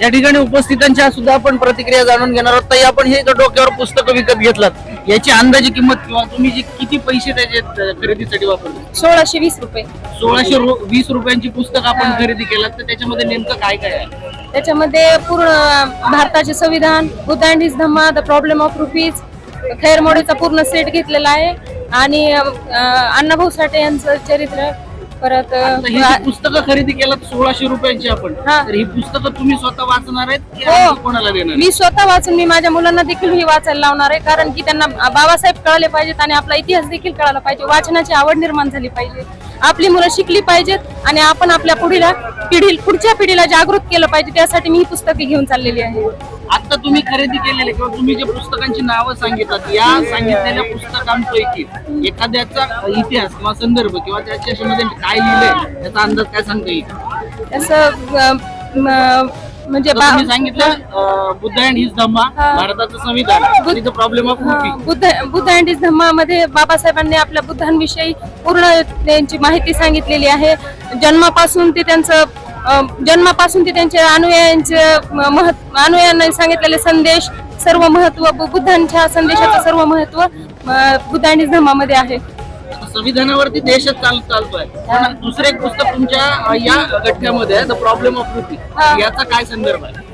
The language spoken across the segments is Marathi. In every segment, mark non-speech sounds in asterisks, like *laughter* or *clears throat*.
या ठिकाणी उपस्थितांच्या सुद्धा आपण प्रतिक्रिया जाणून घेणार आहोत. ताई आपण हे डोक्यावर पुस्तकं विकत घेतलात. याची अंदाजे किंमत किंवा तुम्ही जी किती पैसे त्याचे खरेदीसाठी वापरले सोळाशे वीस रुपये. सोळाशे रु- वीस रुपयांची पुस्तक आपण खरेदी केलात. तर त्याच्यामध्ये नेमकं काय काय आहे? त्याच्यामध्ये पूर्ण भारताचे संविधान Buddha and his Dhamma the problem of rupees खैर मोडीचा पूर्ण सेट घेतलेला आहे. आणि अं, अण्णाभाऊ साठे यांचं चरित्र परत ही पुस्तकं खरेदी केलात सोळाशे रुपयांची आपण. हा. तर ही पुस्तकं तुम्ही स्वतः वाचणार आहेत की हो. आणखी कोणाला देणार मी स्वतः वाचून मी माझ्या मुलांना देखील ही वाचायला लावणार आहे कारण की त्यांना बाबासाहेब कळले पाहिजेत आणि आपला इतिहास देखील कळायला पाहिजे. वाचनाची आवड निर्माण झाली पाहिजे. आपली मुलं शिकली पाहिजेत आणि आपण आपल्या पुढीला पिढी पुढच्या पिढीला जागृत केलं पाहिजे. त्यासाठी मी ही पुस्तके घेऊन चाललेली आहे. आता तुम्ही खरेदी केलेले किंवा तुम्ही जे पुस्तकांची नावं सांगितलं या सांगितलेल्या पुस्तकांपैकी एखाद्याचा इतिहास किंवा संदर्भ किंवा त्याच्यामध्ये काय लिहिलंय त्याचा अंदाज काय सांगता येईल? तसं अं, म- म्हणजे सांगितलं बुद्ध अँड हिज धम्मा. भारताचं संविधान. Problem of Buddha Buddha and his धम्मामध्ये बाबासाहेबांनी आपल्या बुद्धांविषयी पूर्ण त्यांची माहिती सांगितलेली आहे. जन्मापासून ते त्यांचं जन्मापासून ते त्यांच्या अनुयायांचे म- महत् अनुयायांना सांगितलेले संदेश सर्व महत्त्व बुद्धांच्या संदेशाचं सर्व महत्त्व बुद्ध अँड इज धम्मामध्ये आहे संविधानावरती देशच चाल चालतोय. दुसरं पुस्तक तुमच्या या द प्रॉब्लेम ऑफ रुपी. याचा काय संदर्भ आहे?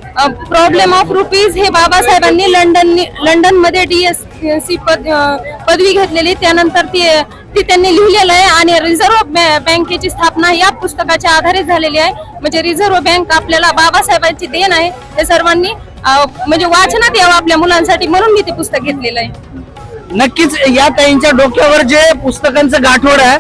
प्रॉब्लेम ऑफ रुपीज हे बाबासाहेबांनी लंडन लंडनमध्ये डीएस सी पद पदवी घेतलेली. त्यानंतर ती ती त्यांनी लिहिलेलं आहे आणि रिझर्व्ह बँकेची स्थापना या पुस्तकाच्या आधारे झालेली आहे. म्हणजे रिझर्व्ह बँक आपल्याला बाबासाहेबांची देण आहे. ते सर्वांनी म्हणजे वाचनात यावं आपल्या मुलांसाठी म्हणून मी ते पुस्तक घेतलेलं आहे. नक्कीच या ताईंच्या डोक्यावर जे पुस्तकांचं गाठोड आहे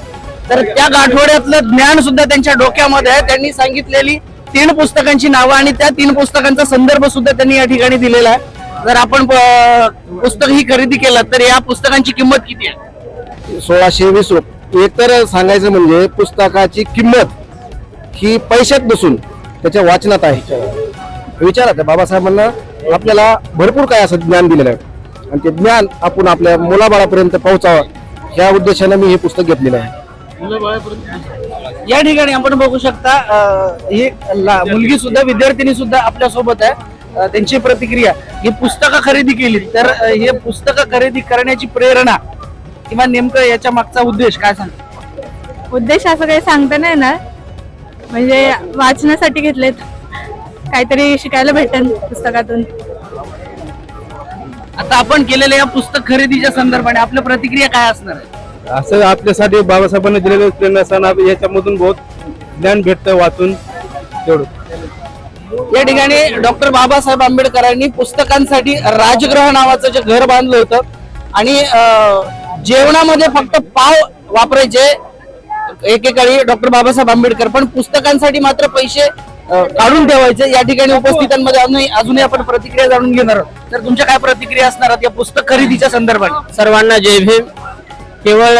तर त्या गाठोड्यातलं ज्ञान सुद्धा त्यांच्या डोक्यामध्ये आहे. त्यांनी सांगितलेली तीन पुस्तकांची नावं आणि त्या तीन पुस्तकांचा संदर्भ सुद्धा त्यांनी या ठिकाणी दिलेला आहे. जर आपण पुस्तक ही खरेदी केलं तर या पुस्तकांची किंमत किती आहे? सोळाशे वीस रुपये एक तर सांगायचं म्हणजे पुस्तकाची किंमत ही पैशात नसून त्याच्या वाचनात आहे. विचारा त्या बाबासाहेबांना आपल्याला भरपूर काय असं ज्ञान दिलेलं आहे. आणि ते ज्ञान आपण आपल्या मुलाबाळापर्यंत पोहोचावं ह्या उद्देशाने मी हे पुस्तक घेतलेलं आहे. या ठिकाणी आपण बघू शकता ही ला- मुलगी सुद्धा विद्यार्थिनी सुद्धा आपल्यासोबत आहे. त्यांची प्रतिक्रिया ही पुस्तकं खरेदी केली. तर हे पुस्तकं खरेदी करण्याची प्रेरणा किंवा नेमकं याच्या मागचा उद्देश काय सांग? उद्देश असं काही सांगता नाही ना म्हणजे वाचण्यासाठी घेतलेत. काहीतरी शिकायला भेटेल पुस्तकातून. आता आपण केलेल्या या पुस्तक खरेदीच्या संदर्भाने आपल्या प्रतिक्रिया काय असणार आहे? असं आपल्यासाठी बाबासाहेबांनी दिलेलं प्रेरणा याच्यामधून बहुत ज्ञान भेटतं वाचून तेवढं. या ठिकाणी डॉक्टर बाबासाहेब आंबेडकरांनी पुस्तकांसाठी राजगृह नावाचं जे घर बांधलं होतं आणि अं, जेवणामध्ये फक्त पाव वापरायचे एकेकाळी डॉक्टर बाबासाहेब आंबेडकर. पण पुस्तकांसाठी मात्र पैसे काढून ठेवायचे. या ठिकाणी उपस्थितांमध्ये अजूनही अजूनही आपण प्रतिक्रिया जाणून घेणार आहोत. तर तुमच्या काय प्रतिक्रिया असणार आहेत या पुस्तक खरेदीच्या संदर्भात? सर्वांना जय भीम. केवळ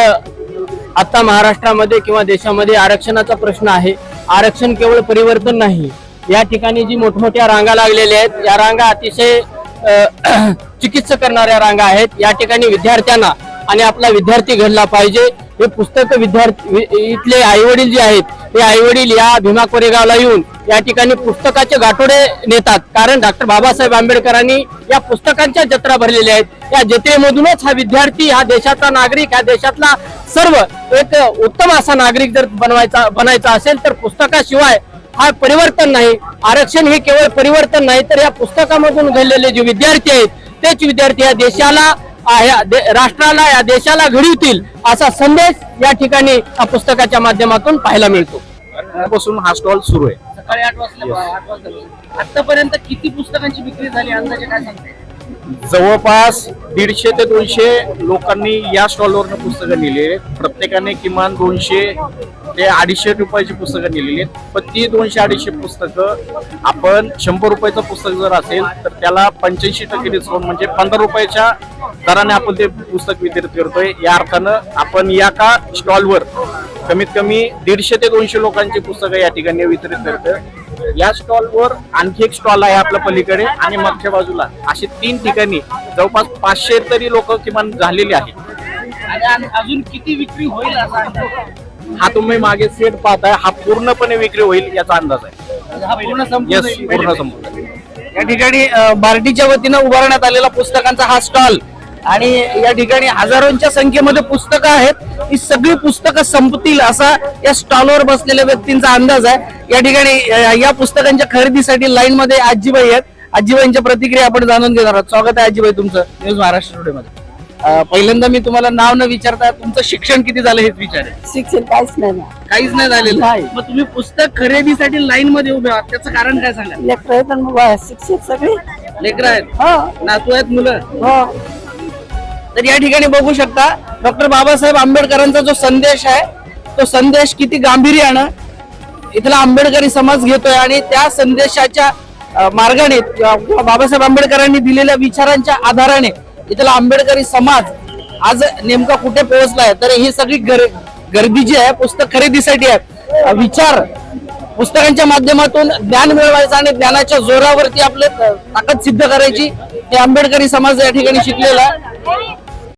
आता महाराष्ट्रामध्ये किंवा देशामध्ये आरक्षणाचा प्रश्न आहे. आरक्षण केवळ परिवर्तन नाही. या ठिकाणी जी मोठमोठ्या रांगा लागलेल्या आहेत या रांगा अतिशय अ, *clears throat* चिकित्सा करणाऱ्या रांगा आहेत. या ठिकाणी विद्यार्थ्यांना आणि आपला विद्यार्थी घडला पाहिजे. हे पुस्तक विद्यार्थी इथले आईवडील जे आहेत हे आईवडील या भीमा कोरेगावला येऊन या ठिकाणी पुस्तकाचे गाठोडे नेतात. कारण डॉक्टर बाबासाहेब आंबेडकरांनी या पुस्तकांच्या जत्रा भरलेल्या आहेत. या जत्रेमधूनच हा विद्यार्थी हा देशाचा नागरिक हा देशातला सर्व एक उत्तम असा नागरिक जर बनवायचा बनायचा असेल तर पुस्तकाशिवाय हा परिवर्तन नाही. आरक्षण हे केवळ परिवर्तन नाही तर या पुस्तकामधून घडलेले जे विद्यार्थी आहेत तेच विद्यार्थी या देशाला राष्ट्राला या देशाला घडवतील असा संदेश या ठिकाणी या पुस्तकाच्या माध्यमातून पाहायला मिळतो. पासून हा स्टॉल सुरू आहे. सकाळी आठ वाजता आठ वाजता आतापर्यंत किती पुस्तकांची विक्री झाली? अंदाजे काय सांगते जवळपास दीडशे ते दोनशे लोकांनी या स्टॉलवरनं पुस्तकं लिहिली आहेत. प्रत्येकाने किमान दोनशे ते अडीचशे रुपयाची पुस्तकं लिहिलेली आहेत. पण ती दोनशे अडीचशे पुस्तकं आपण शंभर रुपयाचं पुस्तक जर असेल तर त्याला पंच्याऐंशी टक्के डिस्काउंट म्हणजे पंधरा रुपयाच्या दराने आपण ते पुस्तक वितरित करतोय. या अर्थानं आपण या का स्टॉलवर कमीत कमी दीडशे ते दोनशे लोकांची पुस्तकं या ठिकाणी वितरित करतोय. या स्टॉलवर आणखी एक स्टॉल आहे आपल्या पलीकडे आणि मागच्या बाजूला असे तीन ठिकाणी जवळपास पाचशे तरी लोक किमान झालेले आहेत आणि अजून किती विक्री होईल असा अंदाज? हा तुम्ही मागे सेट पाहताय हा पूर्णपणे विक्री होईल याचा अंदाज आहे हा पूर्ण संपूर्ण येस येईल. पूर्ण संपूर्ण या ठिकाणी बार्टीच्या वतीनं उभारण्यात आलेला पुस्तकांचा हा स्टॉल आणि या ठिकाणी हजारोंच्या संख्येमध्ये पुस्तकं आहेत. ही सगळी पुस्तकं संपतील असा या स्टॉलवर बसलेल्या व्यक्तींचा अंदाज आहे. या ठिकाणी या पुस्तकांच्या खरेदीसाठी लाईन मध्ये आजीबाई आहेत. आजीबाईंच्या प्रतिक्रिया आपण जाणून घेणार आहोत. स्वागत आहे आजीबाई तुमचं न्यूज महाराष्ट्र टुडे मध्ये. अ, पहिल्यांदा मी तुम्हाला नाव न विचारता तुमचं शिक्षण किती झालं हेच विचारेन. शिक्षण काहीच नाही काहीच नाही झालेलं. मग तुम्ही पुस्तक खरेदीसाठी लाईन मध्ये उभे आहात. त्याचं कारण काय सांगा लेकर शिक्षक सगळे. लेकर आहेत? हो. नातू आहेत मुलं? हो. तर या ठिकाणी बघू शकता डॉक्टर बाबासाहेब आंबेडकरांचा जो संदेश आहे तो संदेश किती गांभीर्यानं इथला आंबेडकरी समाज घेतोय आणि त्या संदेशाच्या मार्गाने बाबासाहेब आंबेडकरांनी दिलेल्या विचारांच्या आधाराने इथला आंबेडकरी समाज आज नेमका कुठे पोहोचलाय. तर ही सगळी गर गर्दी जी आहे पुस्तक खरेदीसाठी आहे. विचार पुस्तकांच्या माध्यमातून ज्ञान मिळवायचं आणि ज्ञानाच्या जोरावरती आपलं ताकद सिद्ध करायची हे आंबेडकरी समाज या ठिकाणी शिकलेला आहे.